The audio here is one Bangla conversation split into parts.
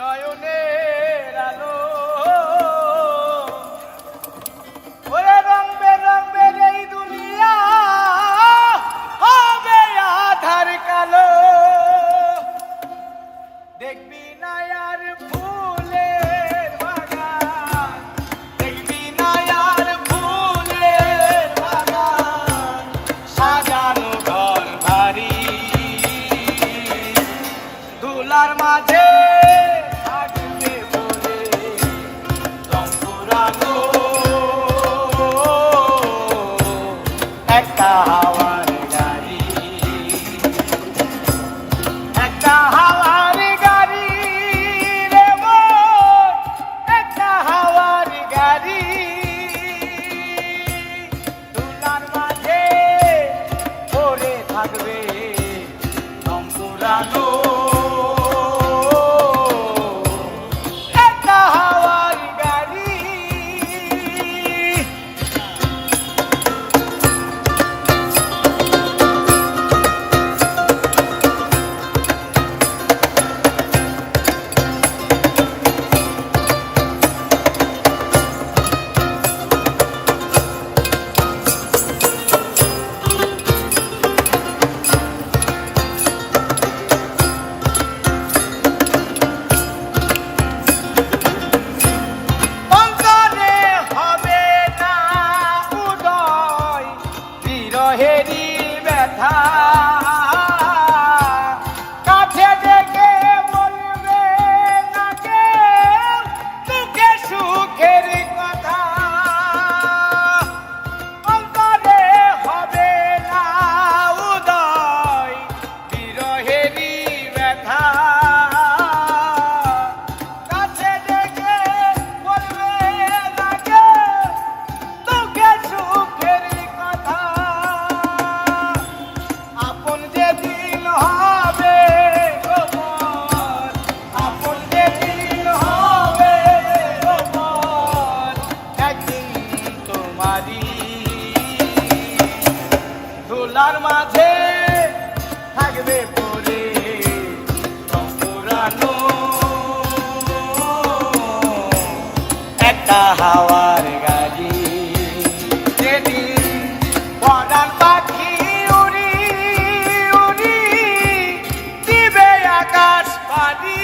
ないよね একটা হাওয়ার গাড়ি। একটা হাওয়ার গাড়ি রে একটা হাওয়ার থাকবে ধুলার মাঝে থাকবে পরে পুরানো একটা হাওয়ার গাড়ি যেদিন পরাণ পাখি উড়ি উড়ি দিবে আকাশ পানি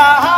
একটা